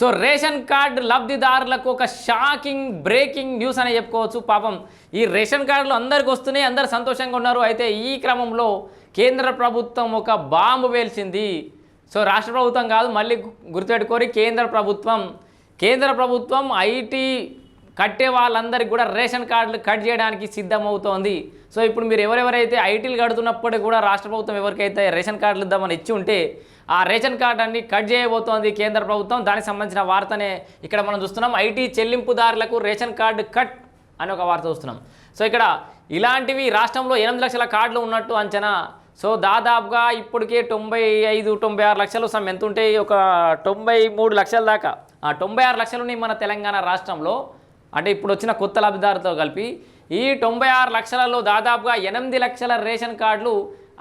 So ration card లబ్ధిదారులకు ఒక shocking breaking news అని చెప్పుకోవచ్చు. పాపం ఈ రేషన్ కార్డులు అందరికి వస్తున్నాయి అందరు సంతోషంగా ఉన్నారు. అయితే ఈ క్రమంలో కేంద్ర ప్రభుత్వం ఒక బాంబు వేల్చింది సో రాష్ట్ర ప్రభుత్వం కాదు మళ్ళీ గు- గుర్తుపెట్టుకోరి కేంద్ర ప్రభుత్వం. కేంద్ర ప్రభుత్వం ఐటీ కట్టే వాళ్ళందరికీ కూడా రేషన్ కార్డులు కట్ చేయడానికి సిద్ధమవుతోంది. సో ఇప్పుడు మీరు ఎవరెవరైతే ఐటీలు కడుతున్నప్పటికీ కూడా రాష్ట్ర ప్రభుత్వం ఎవరికైతే రేషన్ కార్డులు ఇద్దామని ఇచ్చి ఉంటే ఆ రేషన్ కార్డు అన్ని కట్ చేయబోతోంది కేంద్ర ప్రభుత్వం. దానికి సంబంధించిన వార్తనే ఇక్కడ మనం చూస్తున్నాం. ఐటీ చెల్లింపుదారులకు రేషన్ కార్డు కట్ అని ఒక వార్త చూస్తున్నాం. సో ఇక్కడ ఇలాంటివి రాష్ట్రంలో ఎనిమిది లక్షల కార్డులు ఉన్నట్టు అంచనా. సో దాదాపుగా ఇప్పటికే తొంభై ఐదు తొంభై ఆరు లక్షలు సమ్ ఎంత ఉంటాయి ఒక తొంభై మూడు లక్షల దాకా. ఆ తొంభై ఆరు లక్షలు ఉన్నాయి మన తెలంగాణ రాష్ట్రంలో. అంటే ఇప్పుడు వచ్చిన కొత్త లబ్ధిదారుతో కలిపి ఈ తొంభై ఆరు లక్షలలో దాదాపుగా ఎనిమిది లక్షల రేషన్ కార్డులు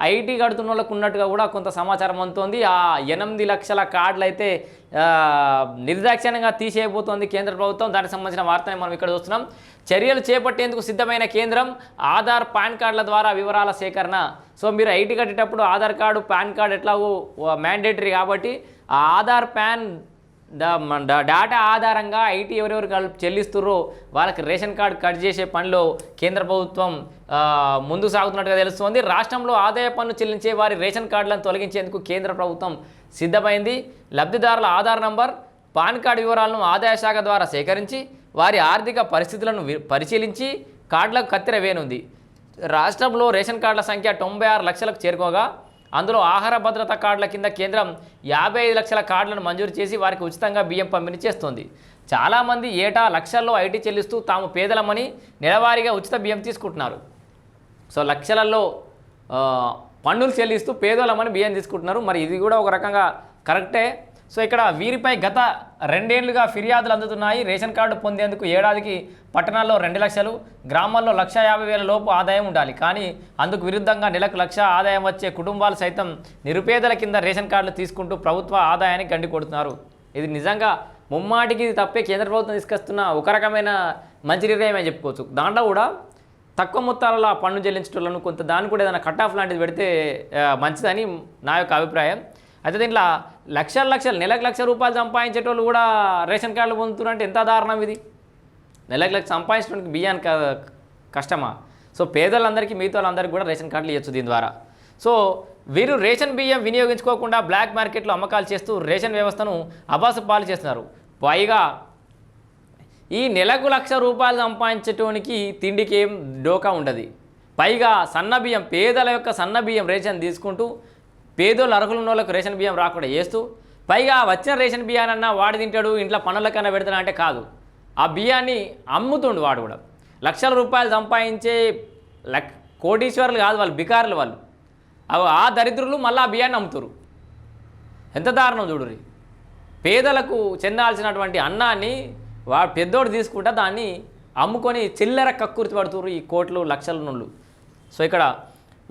ఐటీ కడుతున్న వాళ్ళకు ఉన్నట్టుగా కూడా కొంత సమాచారం అందుతోంది. ఆ ఎనిమిది లక్షల కార్డులు అయితే ఆ, నిర్దాక్షిణ్యంగా తీసేయబోతోంది కేంద్ర ప్రభుత్వం. దానికి సంబంధించిన వార్తని మనం ఇక్కడ చూస్తున్నాం. చర్యలు చేపట్టేందుకు సిద్ధమైన కేంద్రం ఆధార్ పాన్ కార్డుల ద్వారా వివరాల సేకరణ. సో మీరు ఐటీ కట్టేటప్పుడు ఆధార్ కార్డు పాన్ కార్డు ఎట్లాగో మ్యాండేటరీ కాబట్టి ఆ ఆధార్ పాన్ డేటా ఆధారంగా ఐటీ ఎవరెవరు చెల్లిస్తుర్రో వాళ్ళకి రేషన్ కార్డు కట్ చేసే పనిలో కేంద్ర ప్రభుత్వం ముందు ముందుకు సాగుతున్నట్టుగా తెలుస్తోంది. రాష్ట్రంలో ఆదాయ పన్ను చెల్లించే వారి రేషన్ కార్డులను తొలగించేందుకు కేంద్ర ప్రభుత్వం సిద్ధమైంది. లబ్ధిదారుల ఆధార్ నంబర్ పాన్ కార్డు వివరాలను ఆదాయ శాఖ ద్వారా సేకరించి వారి ఆర్థిక పరిస్థితులను పరిశీలించి కార్డులకు కత్తిర వేనుంది రాష్ట్రంలో రేషన్ కార్డుల సంఖ్య తొంభై ఆరు లక్షలకు చేరుకోగా అందులో ఆహార భద్రత కార్డుల కింద కేంద్రం యాభై ఐదు లక్షల కార్డులను మంజూరు చేసి వారికి ఉచితంగా బియ్యం పంపిణీ చేస్తోంది. చాలామంది ఏటా లక్షల్లో ఐటీ చెల్లిస్తూ తాము పేదలమని నెలవారీగా ఉచిత బియ్యం తీసుకుంటున్నారు. సో లక్షలలో పన్నులు చెల్లిస్తూ పేదోళ్ళమని బియ్యం తీసుకుంటున్నారు. మరి ఇది కూడా ఒక రకంగా కరెక్టే. సో ఇక్కడ వీరిపై గత రెండేళ్ళుగా ఫిర్యాదులు అందుతున్నాయి. రేషన్ కార్డు పొందేందుకు ఏడాదికి పట్టణాల్లో రెండు లక్షలు గ్రామాల్లో లక్ష యాభై వేల లోపు ఆదాయం ఉండాలి. కానీ అందుకు విరుద్ధంగా నెలకు లక్ష ఆదాయం వచ్చే కుటుంబాలు సైతం నిరుపేదల కింద రేషన్ కార్డులు తీసుకుంటూ ప్రభుత్వ ఆదాయాన్ని గండి కొడుతున్నారు. ఇది నిజంగా ముమ్మాటికి ఇది తప్పే కేంద్ర ప్రభుత్వం తీసుకొస్తున్న ఒక రకమైన మంచి నిర్ణయం అని చెప్పుకోవచ్చు. దాంట్లో కూడా తక్కువ మొత్తాలలో పన్ను చెల్లించడంలో కొంత దాన్ని కూడా ఏదైనా కట్ ఆఫ్ లాంటిది పెడితే మంచిదని నా యొక్క అభిప్రాయం. అయితే దీంట్లో లక్షల లక్షలు నెలకు లక్ష రూపాయలు సంపాదించేటోళ్ళు కూడా రేషన్ కార్డులు పొందుతున్నారంటే ఎంత దారుణం ఇది? నెలకు లక్ష సంపాదించడానికి బియ్యానికి క- కష్టమా? సో పేదలందరికీ మిగతా వాళ్ళందరికీ కూడా రేషన్ కార్డులు ఇవ్వచ్చు దీని ద్వారా. సో వీరు రేషన్ బియ్యం వినియోగించుకోకుండా బ్లాక్ మార్కెట్లో అమ్మకాలు చేస్తూ రేషన్ వ్యవస్థను అబాసు పాలు చేస్తున్నారు. పైగా ఈ నెలకు లక్ష రూపాయలు సంపాదించటానికి తిండికి ఏం డోకా ఉండదు. పైగా సన్న బియ్యం పేదల యొక్క సన్న బియ్యం రేషన్ తీసుకుంటూ పేదోళ్ళు అర్హులు ఉన్న వాళ్ళకు రేషన్ బియ్యం రాకుండా చేస్తూ పైగా వచ్చిన రేషన్ బియ్యానన్నా వాడు తింటాడు ఇంట్లో పనులకన్నా పెడతాడు అంటే కాదు. ఆ బియ్యాన్ని అమ్ముతుండు వాడు కూడా. లక్షల రూపాయలు సంపాదించే లక్ కోటీశ్వరులు కాదు వాళ్ళు బికారులు వాళ్ళు. అవి ఆ దరిద్రులు మళ్ళీ ఆ బియ్యాన్ని అమ్ముతారు ఎంత దారుణం చూడురి పేదలకు చెందాల్సినటువంటి అన్నాన్ని వా పెద్దోడు తీసుకుంటా దాన్ని అమ్ముకొని చిల్లర కక్కుర్తి పడుతురు ఈ కోట్లు లక్షల నుండు. సో ఇక్కడ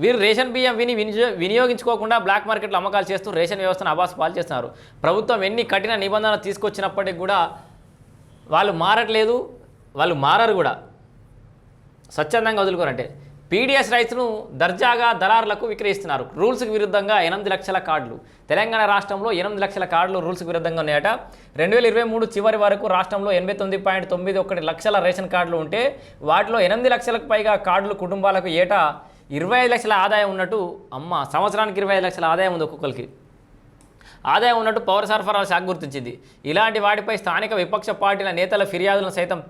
వీరు రేషన్ బియ్యం విని వినియోగించుకోకుండా బ్లాక్ మార్కెట్లో అమ్మకాలు చేస్తూ రేషన్ వ్యవస్థను అబాస్ పాలు చేస్తున్నారు ప్రభుత్వం ఎన్ని కఠిన నిబంధనలు తీసుకొచ్చినప్పటికీ కూడా వాళ్ళు మారట్లేదు వాళ్ళు మారరు కూడా. స్వచ్ఛందంగా వదులుకోరంటే. పీడిఎస్ రైస్ను దర్జాగా దళారులకు విక్రయిస్తున్నారు. రూల్స్కి విరుద్ధంగా ఎనిమిది లక్షల కార్డులు. తెలంగాణ రాష్ట్రంలో ఎనిమిది లక్షల కార్డులు రూల్స్కి విరుద్ధంగా ఉన్నాయట. రెండు వేల ఇరవై మూడు చివరి వరకు రాష్ట్రంలో ఎనభై తొమ్మిది పాయింట్ తొమ్మిది ఒకటి లక్షల రేషన్ కార్డులు ఉంటే వాటిలో ఎనిమిది లక్షలకు పైగా కార్డులు కుటుంబాలకు ఏటా ఇరవై ఐదు లక్షల ఆదాయం ఉన్నట్టు అమ్మ సంవత్సరానికి ఇరవై ఐదు లక్షల ఆదాయం ఉంది ఒక్కొక్కరికి. ఆదాయం ఉన్నట్టు పౌర సరఫరాల శాఖ గుర్తించింది. ఇలాంటి వాటిపై స్థానిక విపక్ష పార్టీల నేతల ఫిర్యాదులను సైతం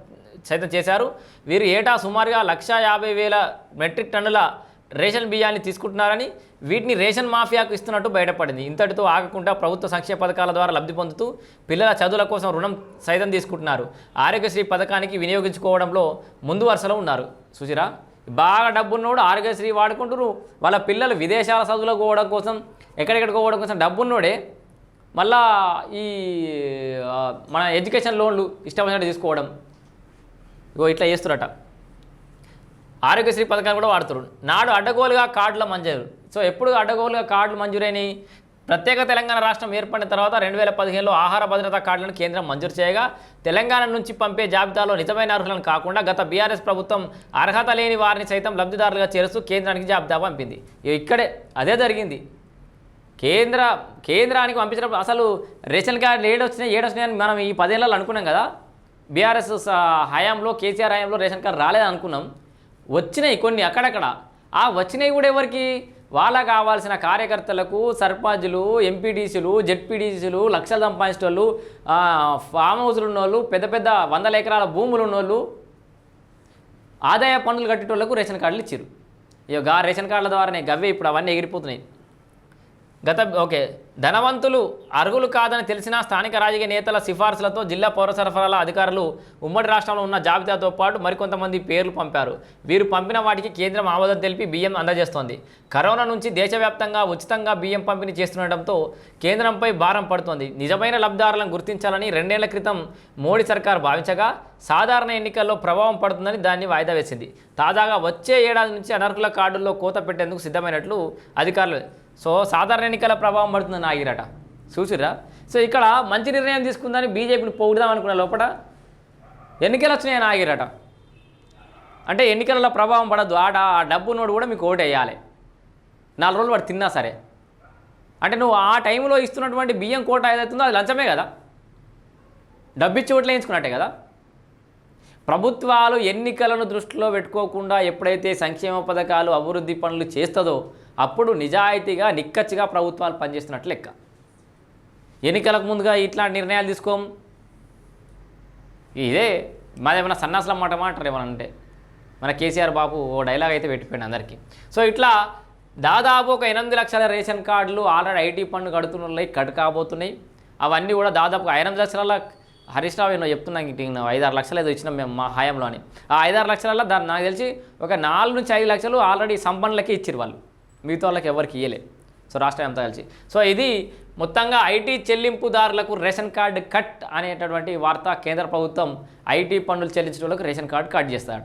సైతం చేశారు. వీరు ఏటా సుమారుగా లక్ష యాభై వేల మెట్రిక్ టన్నుల రేషన్ బియ్యాన్ని తీసుకుంటున్నారని వీటిని రేషన్ మాఫియాకు ఇస్తున్నట్టు బయటపడింది. ఇంతటితో ఆగకుండా ప్రభుత్వ సంక్షేమ పథకాల ద్వారా లబ్ధి పొందుతూ పిల్లల చదువుల కోసం రుణం సైతం తీసుకుంటున్నారు. ఆరోగ్యశ్రీ పథకానికి వినియోగించుకోవడంలో ముందు వరుసలో ఉన్నారు. సుచిరా బాగా డబ్బున్నోడు ఆరోగ్యశ్రీ వాడుకుంటారు వాళ్ళ పిల్లలు విదేశాల చదువులకు పోవడం కోసం ఎక్కడెక్కడికి పోవడం కోసం డబ్బున్నోడే మళ్ళా ఈ మన ఎడ్యుకేషన్ లోన్లు ఇష్టమైనట్టు తీసుకోవడం. ఇగో ఇట్లా చేస్తురట ఆరోగ్యశ్రీ పథకాన్ని కూడా వాడుతున్నారు నాడు అడ్డగోలుగా కార్డుల మంజూరు. సో ఎప్పుడు అడ్డగోలుగా కార్డులు మంజూరైనవి ప్రత్యేక తెలంగాణ రాష్ట్రం ఏర్పడిన తర్వాత రెండు వేల పదిహేనులో ఆహార భద్రతా కార్డులను కేంద్రం మంజూరు చేయగా తెలంగాణ నుంచి పంపే జాబితాలో నిజమైన అర్హులను కాకుండా గత బీఆర్ఎస్ ప్రభుత్వం అర్హత లేని వారిని సైతం లబ్ధిదారులుగా చేరుస్తూ కేంద్రానికి జాబితా పంపింది. ఇక్కడే అదే జరిగింది. కేంద్ర కేంద్రానికి పంపించినప్పుడు అసలు రేషన్ కార్డులు ఏడొచ్చినాయి ఏడొచ్చినాయని మనం ఈ పదేళ్ళలో అనుకున్నాం కదా. బీఆర్ఎస్ హయాంలో కేసీఆర్ హయాంలో రేషన్ కార్డు రాలేదనుకున్నాం వచ్చినాయి కొన్ని అక్కడక్కడ. ఆ వచ్చినాయి కూడా ఎవరికి? వాళ్ళ కావాల్సిన కార్యకర్తలకు సర్పంచ్లు ఎంపీడీసీలు జెడ్పీడీసీలు లక్షలు సంపాదించిన వాళ్ళు ఫామ్ హౌస్లు ఉన్నోళ్ళు పెద్ద పెద్ద వందల ఎకరాల భూములు ఉన్నోళ్ళు ఆదాయ పన్నులు కట్టేటోళ్ళకు రేషన్ కార్డులు ఇచ్చారు ఇక రేషన్ కార్డుల ద్వారానే గవ్వే ఇప్పుడు అవన్నీ ఎగిరిపోతున్నాయి. గత ఓకే. ధనవంతులు అర్హులు కాదని తెలిసిన స్థానిక రాజకీయ నేతల సిఫార్సులతో జిల్లా పౌర సరఫరాల అధికారులు ఉమ్మడి రాష్ట్రంలో ఉన్న జాబితాతో పాటు మరికొంతమంది పేర్లు పంపారు. వీరు పంపిన వాటికి కేంద్రం ఆమోదం తెలిపి బియ్యం అందజేస్తోంది. కరోనా నుంచి దేశవ్యాప్తంగా ఉచితంగా బియ్యం పంపిణీ చేస్తుండటంతో కేంద్రంపై భారం పడుతోంది. నిజమైన లబ్ధిదారులను గుర్తించాలని రెండేళ్ళ క్రితం మోడీ సర్కార్ భావించగా సాధారణ ఎన్నికల్లో ప్రభావం పడుతుందని దాన్ని వాయిదా వేసింది. తాజాగా వచ్చే ఏడాది నుంచి అనర్హుల కార్డుల్లో కోత పెట్టేందుకు సిద్ధమైనట్లు అధికారులు సో సాధారణ ఎన్నికల ప్రభావం పడుతుందని ఆగిరట. చూసిరా సో ఇక్కడ మంచి నిర్ణయం తీసుకుందని బీజేపీని పొగుడుదాం అనుకున్న లోపల ఎన్నికలు వచ్చినాయని ఆగిరట. అంటే ఎన్నికలలో ప్రభావం పడద్దు. ఆడ ఆ డబ్బు నోడు కూడా మీకు ఓటేయాలి వేయాలి. నాలుగు రోజులు వాడు తిన్నా సరే. అంటే నువ్వు ఆ టైంలో ఇస్తున్నటువంటి బియ్యం కోట ఏదైతుందో అది లంచమే కదా? డబ్బిచ్చి ఓట్లు వేయించుకున్నట్టే కదా? ప్రభుత్వాలు ఎన్నికలను దృష్టిలో పెట్టుకోకుండా ఎప్పుడైతే సంక్షేమ పథకాలు అభివృద్ధి పనులు చేస్తుందో అప్పుడు నిజాయితీగా నిక్కచ్చిగా ప్రభుత్వాలు పనిచేస్తున్నట్లు లెక్క. ఎన్నికలకు ముందుగా ఇట్లాంటి నిర్ణయాలు తీసుకోం. ఇదే మాదేమన్నా సన్నాసుల మాట మాట్లారు ఏమన్నా అంటే. మన కేసీఆర్ బాబు ఓ డైలాగ్ అయితే పెట్టిపోయింది అందరికీ. సో ఇట్లా దాదాపు ఒక ఎనిమిది లక్షల రేషన్ కార్డులు ఆల్రెడీ ఐటీ పన్ను కడుతున్నాయి కట్ కాబోతున్నాయి అవన్నీ కూడా దాదాపు ఎనిమిది లక్షల హరీష్ రావు ఎన్నో చెప్తున్నాం ఇంక ఐదారు లక్షలు ఏదో ఇచ్చినాం మేము మా హాయంలో అని. ఆ ఐదారు లక్షలలో దాన్ని నాకు తెలిసి ఒక నాలుగు నుంచి ఐదు లక్షలు ఆల్రెడీ సంపన్నులకే ఇచ్చారు వాళ్ళు. మిగతా వాళ్ళకి ఎవరికి ఇయ్యలే. సో రాష్ట్రం అంతా కలిసి. సో ఇది మొత్తంగా ఐటీ చెల్లింపుదారులకు రేషన్ కార్డు కట్ అనేటటువంటి వార్త కేంద్ర ప్రభుత్వం ఐటీ పన్నులు చెల్లించిన రేషన్ కార్డు కట్ చేస్తారట